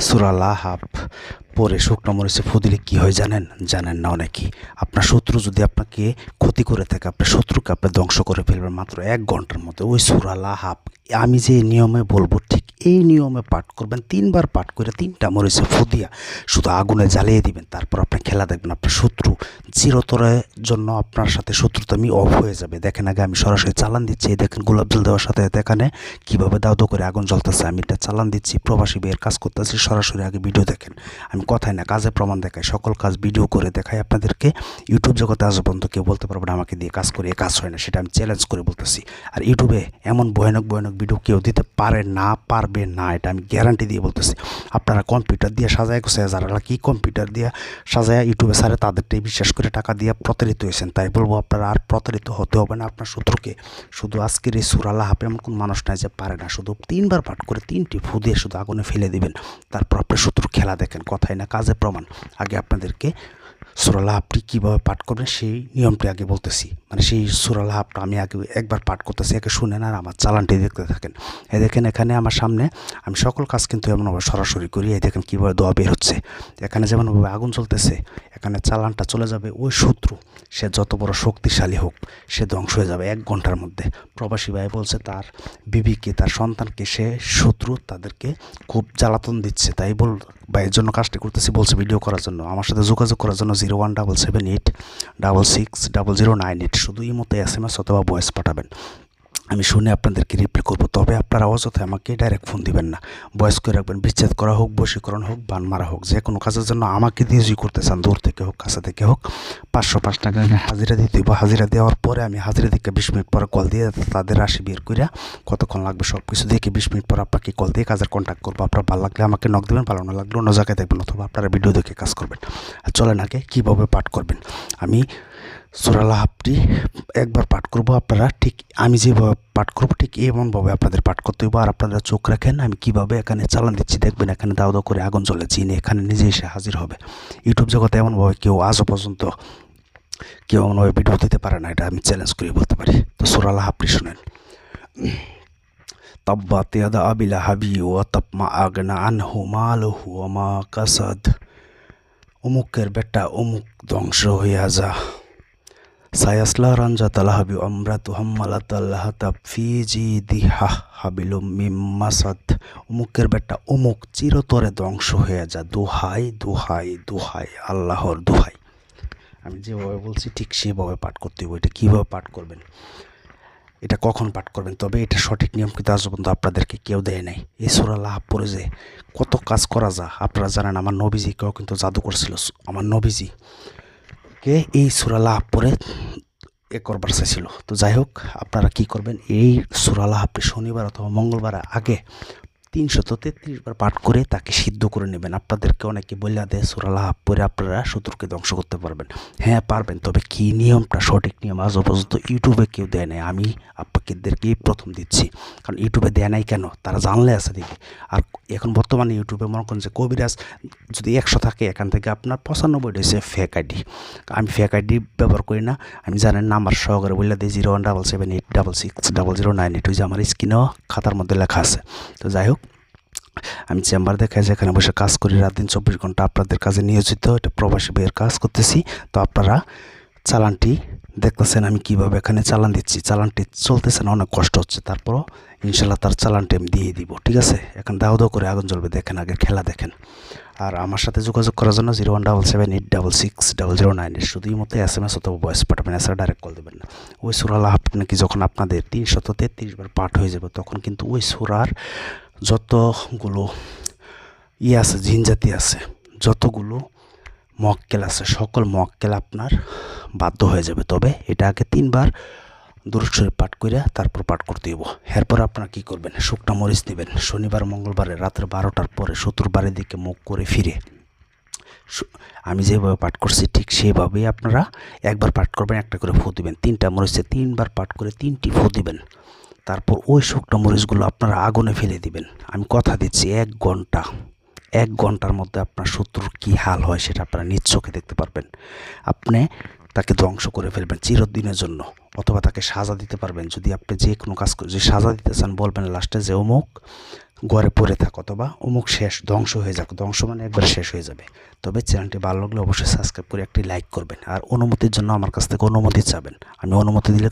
Surla half পরে শুকনো মরিচে ফু দিলে কী হয় জানেন? জানেন না অনেকেই। আপনার শত্রু যদি আপনাকে ক্ষতি করে থাকে, আপনার শত্রুকে আপনি ধ্বংস করে ফেলবেন মাত্র এক ঘণ্টার মধ্যে। ওই সুরালা হাফ আমি যে নিয়মে বলব ঠিক এই নিয়মে পাঠ করবেন, তিনবার পাঠ করে তিনটা মরিচে ফুদিয়া শুধু আগুনে জ্বালিয়ে দিবেন, তারপর আপনি খেলা দেখবেন আপনার শত্রু চিরতরের জন্য আপনার সাথে শত্রু শত্রুতামি অফ হয়ে যাবে। দেখেন আগে আমি সরাসরি চালান দিচ্ছি, এই দেখেন গোলাপ জল দেওয়ার সাথে সাথে এখানে কীভাবে দাও করে আগুন জ্বলতেছে, আমি এটা চালান দিচ্ছি, প্রবাসী বিয়ের কাজ করতেছি, সরাসরি আগে ভিডিও দেখেন। আমি কথায় না, কাজে প্রমাণ দেখাই, সকল কাজ ভিডিও করে দেখাই আপনাদেরকে। ইউটিউব জগতে আজ পর্যন্ত কেউ বলতে পারবে না, আমাকে দিয়ে কাজ করে কাজ হয় না, সেটা আমি চ্যালেঞ্জ করে বলতেছি। আর ইউটিউবে এমন ভয়ানক ভয়ানক ভিডিও কেউ দিতে পারে না, পারবে না, এটা আমি গ্যারান্টি দিয়ে বলতেছি। আপনারা কম্পিউটার দিয়ে সাজায় গোছায় যারা কি কম্পিউটার দিয়ে সাজায় ইউটিউবে সারে তাদেরটাই বিশ্বাস করে টাকা দিয়ে প্রতারিত হয়েছেন। তাই বলব, আপনারা আর প্রতারিত হতে হবে না। আপনার শত্রুকে শুধু আজকের এই সুরালা হাপে এমন কোন মানুষ নাই যে পারে না। শুধু তিনবার পাঠ করে তিনটি ফু দিয়ে শুধু আগুনে ফেলে দেবেন। তারপর আপনার শত্রু খেলা দেখেন, কথাই না কাজে প্রমাণ। আগে আপনাদেরকে সুরালা আপনি কীভাবে পাঠ করবেন, সেই নিয়মটি আগে বলতেছি। মানে সেই সুরালা আপটা আমি আগে একবার পাঠ করতেছি, একে শুনেন আর আমার চালানটি দেখতে থাকেন। এই দেখেন এখানে আমার সামনে আমি সকল কাজ কিন্তু এমনভাবে সরাসরি করি, এই দেখেন কীভাবে দোয়া বের হচ্ছে। এখানে যেমনভাবে আগুন চলতেছে এখানে চালানটা চলে যাবে ওই শত্রু, সে যত বড় শক্তিশালী হোক, সে ধ্বংস হয়ে যাবে এক ঘণ্টার মধ্যে। প্রবাসী ভাই বলছে তার বিবিকে, তার সন্তানকে, সে শত্রু তাদেরকে খুব জ্বালাতন দিচ্ছে, তাই বল ভাইয়ের জন্য কাজটি করতেছি, বলছে ভিডিও করার জন্য। আমার সাথে যোগাযোগ করার জন্য zero one double seven eight double six double zero nine eight শুধু এই মতো এস এম এস অথবা ভয়েস পাঠাবেন। আমি শুনে আপনাদেরকে রিপ্লাই করব। তবে আপনারা অযথায় আমাকে ডাইরেক্ট ফোন দিবেন না। বয়স করে রাখবেন। বিচ্ছেদ করা হোক, বশীকরণ হোক, বান মারা হোক, যে কোনো কাজের জন্য আমাকে দিয়ে যদি করতে চান, দূর থেকে হোক, কাছে থেকে হোক, পাঁচশো পাঁচ টাকা আমি হাজিরা দিতে হইব হাজিরা দেওয়ার পরে আমি হাজিরা দিকে বিশ মিনিট পরে কল দিয়ে তাদের আসি বের করিয়া কতক্ষণ লাগবে সব কিছু দেখে বিশ মিনিট পর আপনাকে কল দিয়ে কাজের কন্ট্যাক্ট করব। আপনার ভালো লাগলে আমাকে নক দেবেন, ভালো না লাগলে অন্য জায়গায় দেখবেন অথবা আপনারা ভিডিও দেখে কাজ করবেন। আর চলেন আগে কীভাবে পাঠ করবেন। আমি সুরালা হাফটি একবার পাঠ করব আপনারা। ঠিক আমি যেভাবে পাঠ করব, ঠিক এমনভাবে আপনাদের পাঠ করতে হবে আর আপনারা চোখ রাখেন, আমি কীভাবে এখানে চালান দিচ্ছি, দেখবেন এখানে দাও দাও করে আগুন জ্বলে চিনি এখানে নিজে এসে হাজির হবে। ইউটিউব জগতে এমনভাবে কেউ আজও পর্যন্ত কেউ এমনভাবে ভিডিও দিতে পারে না, এটা আমি চ্যালেঞ্জ করে বলতে পারি। তো সুরালা হাফটি শুনেন। তাব্বাত ইয়াদা আবিলা হাবি ও তাপমা আগনা আনহু মালহু মা কাসাদ। অমুকের বেটা অমুক ধ্বংস হইয়া যা। সায়াসলা রাঞ্জা তালাহাবি অমরাতু হাম্মালাত আল্লাহাতাব ফি জি দিহা হাবিলু মিম্মাসাদ। অমুকের বেটা অমুক চিরতরে ধ্বংস হয়ে যা। দোহাই দোহাই দোহাই, আল্লাহর দোহাই। আমি যেভাবে বলছি ঠিক সেভাবে পাঠ করতে হবে এটা কীভাবে পাঠ করবেন? এটা কখন পাঠ করবেন? তবে এটা সঠিক নিয়ম কিন্তু আজ পর্যন্ত আপনাদেরকে কেউ দেয় নাই। এই সুরা লাভ পড়ে যে কত কাজ করা যা আপনারা জানেন আমার নবীজি কেউ কিন্তু জাদু করছিল আমার নবীজি কে এই সুরা লাভ পরে এ করবার চাইছিল। তো যাই হোক আপনারা কি করবেন? এই সুরা লাহাবটি শনিবার অথবা মঙ্গলবার আগে তিনশত তেত্রিশ বার পাঠ করে তাকে সিদ্ধ করে নেবেন। আপনাদেরকে অনেকে বললা দেয় সুরালাহ পরে আপনারা শত্রুকে ধ্বংস করতে পারবেন। হ্যাঁ পারবেন, তবে কি নিয়মটা? সঠিক নিয়ম আজও পর্যন্ত ইউটিউবে কেউ দেয় নাই। আমি আপনাদেরকেই প্রথম দিচ্ছি। কারণ ইউটিউবে দেয় নাই কেন? তারা জানলে আছে দেখি। আর এখন বর্তমানে ইউটিউবে মনে করেন যে কবিরাজ যদি একশো থাকে, এখান থেকে আপনার পঁচানব্বইটা হচ্ছে ফেক আইডি আমি ফেক আইডি ব্যবহার করি না। আমি জানেন নাম্বার সহকারে বললে দিই zero one double seven eight double six double zero nine eight, ওই যে আমার স্ক্রিনেও খাতার মধ্যে লেখা আছে। তো যাই হোক, আমি চেম্বার দেখাই যেখানে বসে কাজ করি, রাত দিন চব্বিশ ঘণ্টা আপনাদের কাজে নিয়োজিত এটা প্রবাসী বইয়ের কাজ করতেছি। তো আপনারা চালানটি দেখতেছেন আমি কীভাবে এখানে চালান দিচ্ছি। চালানটি চলতেছে না, অনেক কষ্ট হচ্ছে। তারপরও ইনশাল্লাহ তার চালানটি আমি দিয়ে দিব, ঠিক আছে? এখন দাও দাও করে আগুন জ্বলবে, দেখেন আগে খেলা দেখেন। আর আমার সাথে যোগাযোগ করার জন্য zero one double seven eight double six double zero nine শুধুই মতো এস এম এস অথবা ভয়েস পাঠাবেন, এছাড়া ডাইরেক্ট কল দেবেন না। ওই সুরাল নাকি যখন আপনাদের তিনশত তেত্রিশ বার পাঠ হয়ে যাবে, তখন কিন্তু ওই সুরার যতগুলো ইয়ে আছে জিনজাতি আছে, যতগুলো মক্কেল আছে, সকল মক্কেল আপনার বাধ্য হয়ে যাবে। তবে এটা আগে তিনবার দূরস্বরে পাঠ করে তারপর পাঠ করতে হইব। এরপর আপনারা কী করবেন? শুকনা মরিচ নেবেন শনিবার, মঙ্গলবারে রাত্রে বারোটার পরে শত্রুর বাড়ির দিকে মুখ করে ফিরে। আমি যেভাবে পাঠ করছি, ঠিক সেভাবেই আপনারা একবার পাঠ করবেন, একটা করে ফু দিবেন। তিনটা মরিচে তিনবার পাঠ করে তিনটি ফু দিবেন। তারপর ওই শুকনো মরিচগুলো আপনারা আগুনে ফেলে দিবেন। আমি কথা দিচ্ছি, এক ঘণ্টা, এক ঘণ্টার মধ্যে আপনার শত্রুর কী হাল হয় সেটা আপনারা নিজ চোখে দেখতে পারবেন। আপনি তাকে ধ্বংস করে ফেলবেন চিরদিনের জন্য, অথবা তাকে সাজা দিতে পারবেন। যদি আপনি যে কোনো কাজ যে সাজা দিতে চান, বলবেন লাস্টে যে অমুক ঘরে পড়ে থাক অথবা অমুক শেষ, ধ্বংস হয়ে যাক। ধ্বংস মানে একবার শেষ হয়ে যাবে। তবে চ্যানেলটি ভালো লাগলে অবশ্যই সাবস্ক্রাইব করে একটি লাইক করবেন। আর অনুমতির জন্য আমার কাছ থেকে অনুমতি চাবেন। আমি অনুমতি দিলে